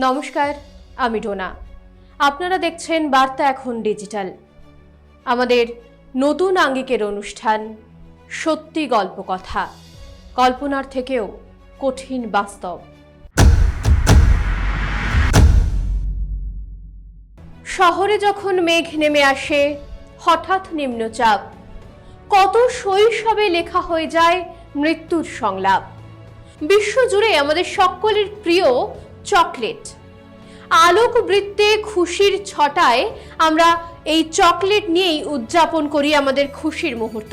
নমস্কার, আমি ডোনা। আপনারা দেখছেন বার্তা এখন ডিজিটাল। আমাদের নতুন আঙ্গিকের অনুষ্ঠান, সত্যি গল্প কথা কল্পনার থেকেও কঠিন বাস্তব। শহরে যখন মেঘ নেমে আসে, হঠাৎ নিম্নচাপ। কত শৈশবে লেখা হয়ে যায় মৃত্যুর সংলাপ। বিশ্বজুড়ে আমাদের সকলের প্রিয় চকলেট। আলোক বৃত্তে খুশির ছটায় আমরা এই চকলেট নিয়েই উদযাপন করি আমাদের খুশির মুহূর্ত।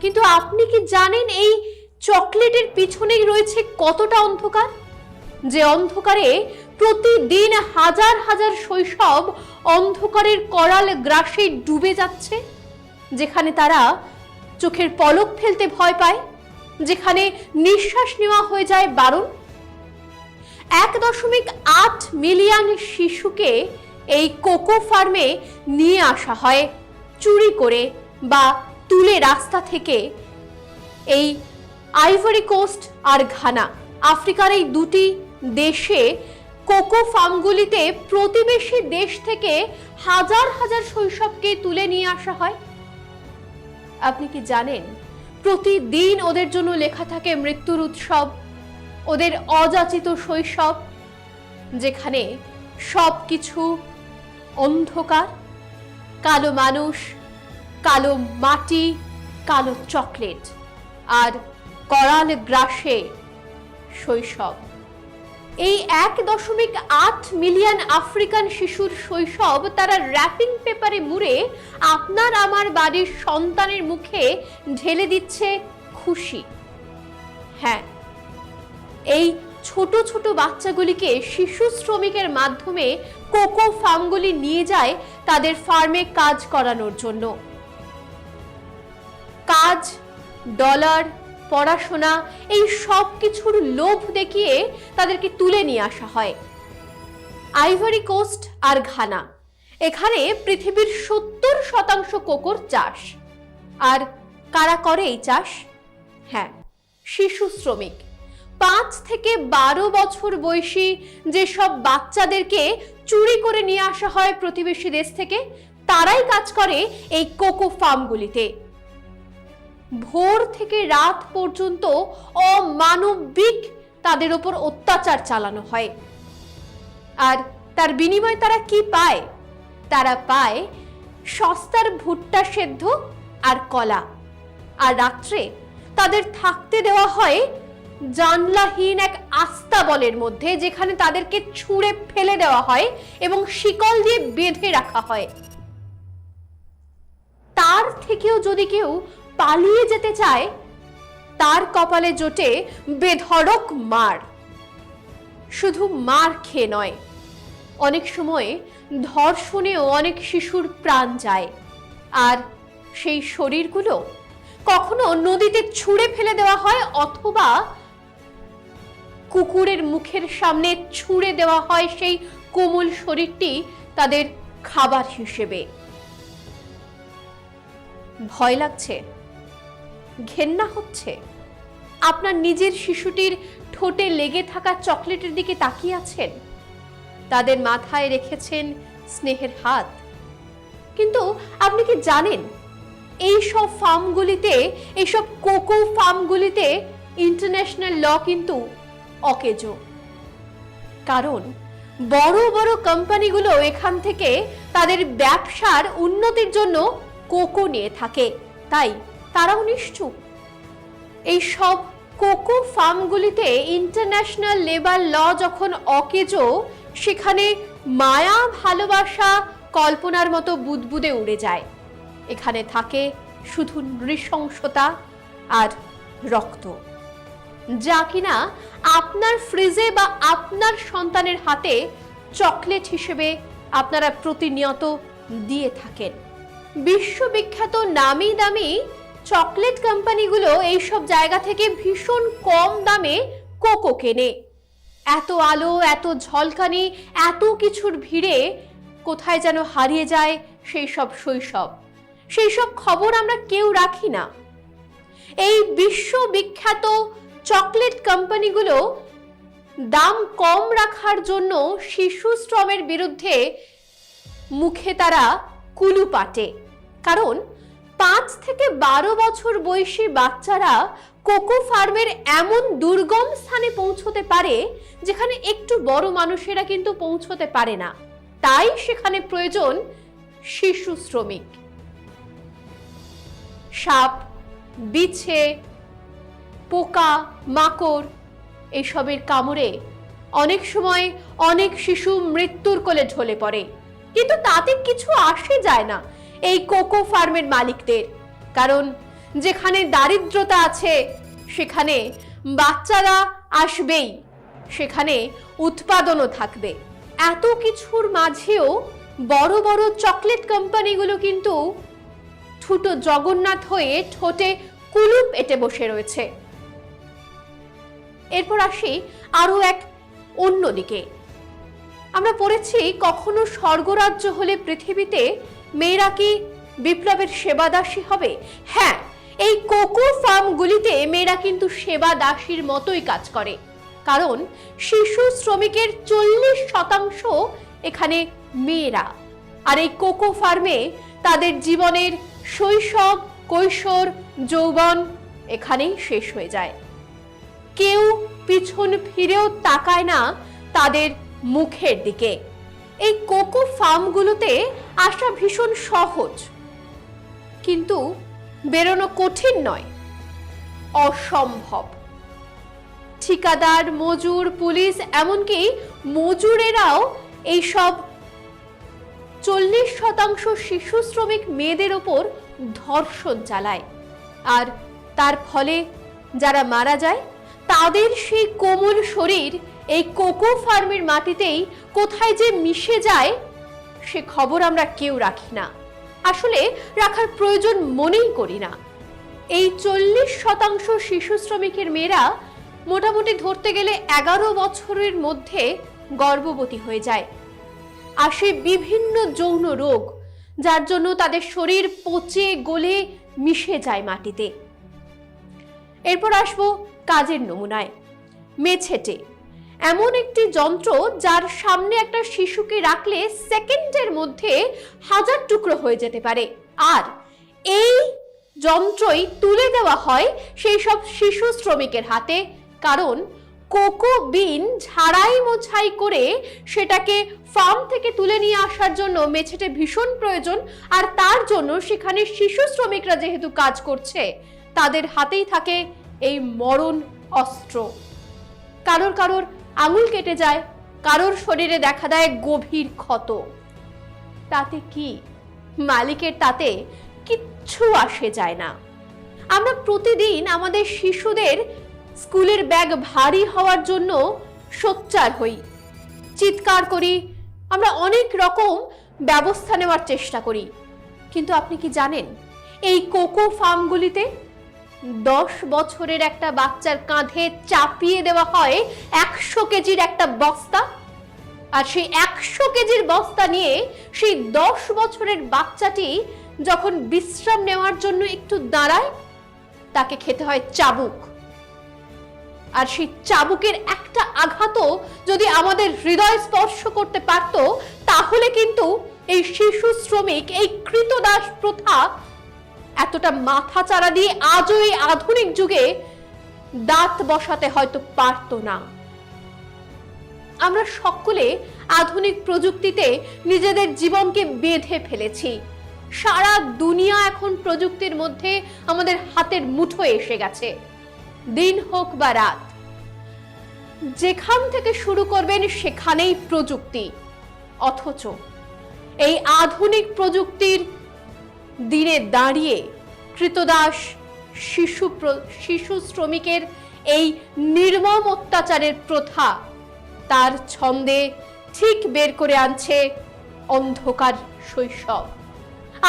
কিন্তু আপনি কি জানেন এই চকলেটের পিছনেই রয়েছে কতটা অন্ধকার? যে অন্ধকারে প্রতিদিন হাজার হাজার শৈশব অন্ধকারের করাল গ্রাসে ডুবে যাচ্ছে, যেখানে তারা চোখের পলক ফেলতে ভয় পায়, যেখানে নিঃশ্বাস নেওয়া হয়ে যায় বারণ। এক দশমিক আট মিলিয়ন শিশুকে এই কোকো ফার্মে নিয়ে আসা হয়, চুরি করে বা তুলে রাস্তা থেকে। এই আইভরি কোস্ট আর ঘানা আফ্রিকার এই দুটি দেশে কোকো ফার্মগুলিতে প্রতিবেশী দেশ থেকে হাজার হাজার শৈশবকে তুলে নিয়ে আসা হয়। আপনি কি জানেন, প্রতিদিন ওদের জন্য লেখা থাকে মৃত্যুর উৎসব ওদের অযাচিত শৈশব, যেখানে সব কিছু অন্ধকার, কালো মানুষ, কালো মাটি, কালো চকলেট আর করাল গ্রাসে শৈশব। এই এক দশমিক আট মিলিয়ন আফ্রিকান শিশুর শৈশব তারা র্যাপিং পেপারে মুড়ে আপনার আমার বাড়ির সন্তানের মুখে ঢেলে দিচ্ছে খুশি। হ্যাঁ এই ছোট ছোট বাচ্চাগুলিকে শিশু শ্রমিকের মাধ্যমে কোকো ফার্মগুলি নিয়ে যায় তাদের ফার্মে কাজ করানোর জন্য। কাজ, ডলার, পড়াশোনা এই সব কিছুর লোভ দেখিয়ে তাদেরকে তুলে নিয়ে আসা হয়। আইভরি কোস্ট আর ঘানা, এখানে পৃথিবীর সত্তর শতাংশ কোকোর চাষ। আর কারা করে এই চাষ? হ্যাঁ শিশু শ্রমিক। পাঁচ থেকে বারো বছর বয়সী যেসব বাচ্চাদেরকে চুরি করে নিয়ে আসা হয় প্রতিবেশী দেশ থেকে, তারাই কাজ করে এই কোকো ফার্মগুলিতে। ভোর থেকে রাত পর্যন্ত অমানবিক তাদের ওপর অত্যাচার চালানো হয়। আর তার বিনিময়ে তারা কি পায়? তারা পায় সস্তার ভুট্টা সেদ্ধ আর কলা। আর রাত্রে তাদের থাকতে দেওয়া হয় জানলাহীন এক আস্তাবলের মধ্যে যেখানে তাদেরকে ছুঁড়ে ফেলে দেওয়া হয় এবং শিকল দিয়ে বেঁধে রাখা হয়। তার থেকেও যদি কেউ পালিয়ে যেতে চায়, তার কপালে জোটে বেধড়ক মার। শুধু মার খেয়ে নয়, অনেক সময় ধর্ষণেও অনেক শিশুর প্রাণ যায়। আর সেই শরীরগুলো কখনো নদীতে ছুঁড়ে ফেলে দেওয়া হয় অথবা কুকুরের মুখের সামনে ছুঁড়ে দেওয়া হয় সেই কোমল শরীরটি তাদের খাবার হিসেবে। ভয় লাগছে, ঘেন্না হচ্ছে। আপনার নিজের শিশুটির ঠোঁটে লেগে থাকা চকলেটের দিকে তাকিয়ে আছেন। তাদের মাথায় রেখেছেন স্নেহের হাত। কিন্তু আপনি কি জানেন, এই সব ফার্মগুলিতে এইসব কোকো ফার্মগুলিতে ইন্টারন্যাশনাল ল কিন্তু অকেজো। কারণ, বড় বড় কোম্পানিগুলো এখান থেকে তাদের ব্যবসার উন্নতির জন্য কোকো নিয়ে থাকে। তাই তারাও নিশ্চুপ। এই সব কোকো ফার্মগুলিতে ইন্টারন্যাশনাল লেবার ল যখন অকেজো, সেখানে মায়া ভালোবাসা কল্পনার মতো বুদবুদে উড়ে যায়। এখানে থাকে শুধু নৃশংসতা আর রক্ত। যা কিনা আপনার ফ্রিজে বা আপনার সন্তানের হাতে চকলেট হিসেবে আপনারা প্রতিনিয়ত দিয়ে থাকেন। বিশ্ববিখ্যাত নামি দামি চকলেট কোম্পানিগুলো এইসব জায়গা থেকে ভীষণ কম দামে কোকো কেনে। এত আলো, এত ঝলকানি, এত কিছুর ভিড়ে কোথায় যেন হারিয়ে যায় সেই সব শৈশব। সেই সব খবর আমরা কেউ রাখি না। এই বিশ্ববিখ্যাত চকলেট কোম্পানিগুলো দাম কম রাখার জন্য শিশু শ্রমের বিরুদ্ধে মুখে তারা কুলু পাটে। কারণ পাঁচ থেকে বারো বছর বয়সী বাচ্চারা কোকো ফার্মের এমন দুর্গম স্থানে পৌঁছতে পারে, যেখানে একটু বড় মানুষেরা কিন্তু পৌঁছতে পারে না। তাই সেখানে প্রয়োজন শিশু শ্রমিক। সাপ, বিছে পোকা, মাকড়, এসবের কামড়ে অনেক সময় অনেক শিশু মৃত্যুর কোলে ঢলে পড়ে। কিন্তু তাতে কিছু আসে যায় না এই কোকো ফার্মের মালিকদের। কারণ যেখানে দারিদ্রতা আছে, সেখানে বাচ্চারা আসবেই, সেখানে উৎপাদনও থাকবে। এত কিছুর মাঝেও বড় বড় চকলেট কোম্পানিগুলো কিন্তু ঠুটো জগন্নাথ হয়ে ঠোঁটে কুলুপ এঁটে বসে রয়েছে। এরপর আসি আরও এক অন্যদিকে আমরা পড়েছি, কখনো স্বর্গরাজ্য হলে পৃথিবীতে মেয়েরা কি বিপ্লবের সেবাদাসী হবে? হ্যাঁ এই কোকো ফার্মগুলিতে মেয়েরা কিন্তু সেবা দাসীর মতোই কাজ করে। কারণ শিশু শ্রমিকের চল্লিশ শতাংশ এখানে মেয়েরা। আর এই কোকো ফার্মে তাদের জীবনের শৈশব, কৈশোর, যৌবন এখানেই শেষ হয়ে যায়। কেউ পিছন ফিরেও তাকায় না তাদের মুখের দিকে। এই কোকো ফার্মগুলোতে আসা ভীষণ সহজ। কিন্তু বেরোনো কঠিন নয়, অসম্ভব। ঠিকাদার, মজুর, পুলিশ, এমনকি মজুরেরাও এইসব চল্লিশ শতাংশ শিশু শ্রমিক মেয়েদের ওপর ধর্ষণ চালায়। আর তার ফলে যারা মারা যায় তাদের সেই কোমল শরীর এই কোকো ফার্মের মাটিতেই কোথায় যে মিশে যায়, সে খবর আমরা কেউ রাখি না। আসলে রাখার প্রয়োজন মনেই করি না। এই চল্লিশ শতাংশ শিশু শ্রমিকের মেয়েরা মোটামুটি ধরতে গেলে এগারো বছরের মধ্যে গর্ভবতী হয়ে যায়। আসে বিভিন্ন যৌন রোগ, যার জন্য তাদের শরীর পচে গলে মিশে যায় মাটিতে। এরপর আসব কাজের নমুনায়। মেছেটে এমন একটি যন্ত্র যার সামনে একটা শিশুকে রাখলে সেকেন্ডের মধ্যে হাজার টুকরো হয়ে যেতে পারে। আর এই যন্ত্রই তুলে দেওয়া হয় সেই সব শিশু শ্রমিকের হাতে। কারণ কোকো বিন ঝাড়াই মোছাই করে সেটাকে ফার্ম থেকে তুলে নিয়ে আসার জন্য মেছেটে ভীষণ প্রয়োজন। আর তার জন্য সেখানে শিশু শ্রমিকরা যেহেতু কাজ করছে, তাদের হাতেই থাকে এই মরণ অস্ত্র। কারোর কারোর আঙুল কেটে যায়, কারোর শরীরে দেখা দেয় গভীর ক্ষত। তাতে কি? মালিকের তাতে কিচ্ছু আসে যায় না। আমরা প্রতিদিন আমাদের শিশুদের স্কুলের ব্যাগ ভারী হওয়ার জন্য সোচ্চার হই। চিৎকার করি, আমরা অনেক রকম ব্যবস্থা নেওয়ার চেষ্টা করি। কিন্তু আপনি কি জানেন, এই কোকো ফার্মগুলিতে দশ বছরের একটা বাচ্চার কাঁধে চাপিয়ে দেওয়া হয় একশো কেজির একটা বস্তা। আর সেই একশো কেজির বস্তা নিয়ে সেই দশ বছরের বাচ্চাটি যখন বিশ্রাম নেওয়ার জন্য একটু দাঁড়ায়, তাকে খেতে হয় চাবুক। আর সেই চাবুকের একটা আঘাতও যদি আমাদের হৃদয় স্পর্শ করতে পারত, তাহলে কিন্তু এই শিশু শ্রমিক, এই কৃতদাস প্রথা এতটা মাথা চারা দিয়ে আজও এই আধুনিক যুগে দাঁত বসাতে হয়তো পারতো না। আমরা সকলে আধুনিক প্রযুক্তিতে নিজেদের জীবনকে বেঁধে ফেলেছি। সারা দুনিয়া এখন প্রযুক্তির মধ্যে আমাদের হাতের মুঠোয় এসে গেছে। দিন হোক বা রাত, যেখান থেকে শুরু করবেন সেখানেই প্রযুক্তি। অথচ এই আধুনিক প্রযুক্তির দিনে দাঁড়িয়ে কৃতদাস শিশু শিশু শ্রমিকের এই নির্মম অত্যাচারের প্রথা তার ছন্দে ঠিক বের করে আনছে অন্ধকার শৈশব।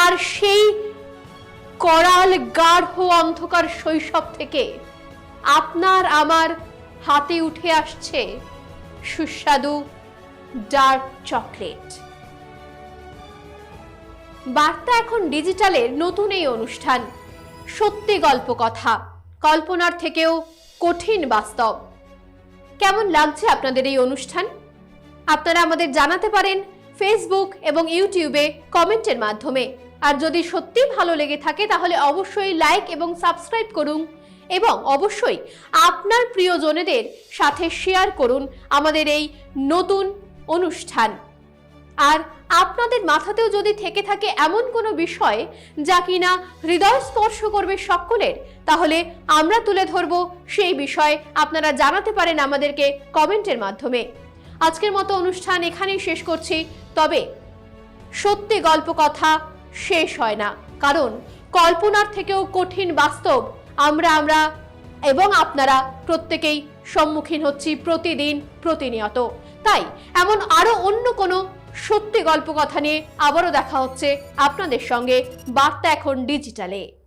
আর সেই করাল গাঢ় অন্ধকার শৈশব থেকে আপনার আমার হাতে উঠে আসছে সুস্বাদু ডার্ক চকলেট। বার্তা এখন ডিজিটালের নতুন এই অনুষ্ঠান। সত্যি গল্প কথা। কল্পনার থেকেও কঠিন বাস্তব। কেমন লাগছে আপনাদের এই অনুষ্ঠান? আপনারা আমাদের জানাতে পারেন ফেসবুক এবং ইউটিউবে কমেন্টের মাধ্যমে। আর যদি সত্যি ভালো লেগে থাকে, তাহলে অবশ্যই লাইক এবং সাবস্ক্রাইব করুন এবং অবশ্যই আপনার প্রিয়জনেদের সাথে শেয়ার করুন আমাদের এই নতুন অনুষ্ঠান। আর আপনাদের মাথাতেও যদি থেকে থাকে এমন কোনো বিষয় যা কিনা হৃদয় স্পর্শ করবে সকলের, তাহলে আমরা তুলে ধরব সেই বিষয় আপনারা জানাতে পারেন আমাদেরকে কমেন্টের মাধ্যমে। আজকের মতো অনুষ্ঠান এখানেই শেষ করছি, তবে সত্যি গল্প কথা শেষ হয় না, কারণ কল্পনার থেকেও কঠিন বাস্তব আমরা আমরা এবং আপনারা প্রত্যেকেই সম্মুখীন হচ্ছি প্রতিদিন প্রতিনিয়ত। তাই এমন আরও অন্য কোনো সত্যি গল্প কথা নিয়ে আবারও দেখা হচ্ছে আপনাদের সঙ্গে। বার্তা এখন ডিজিটালে।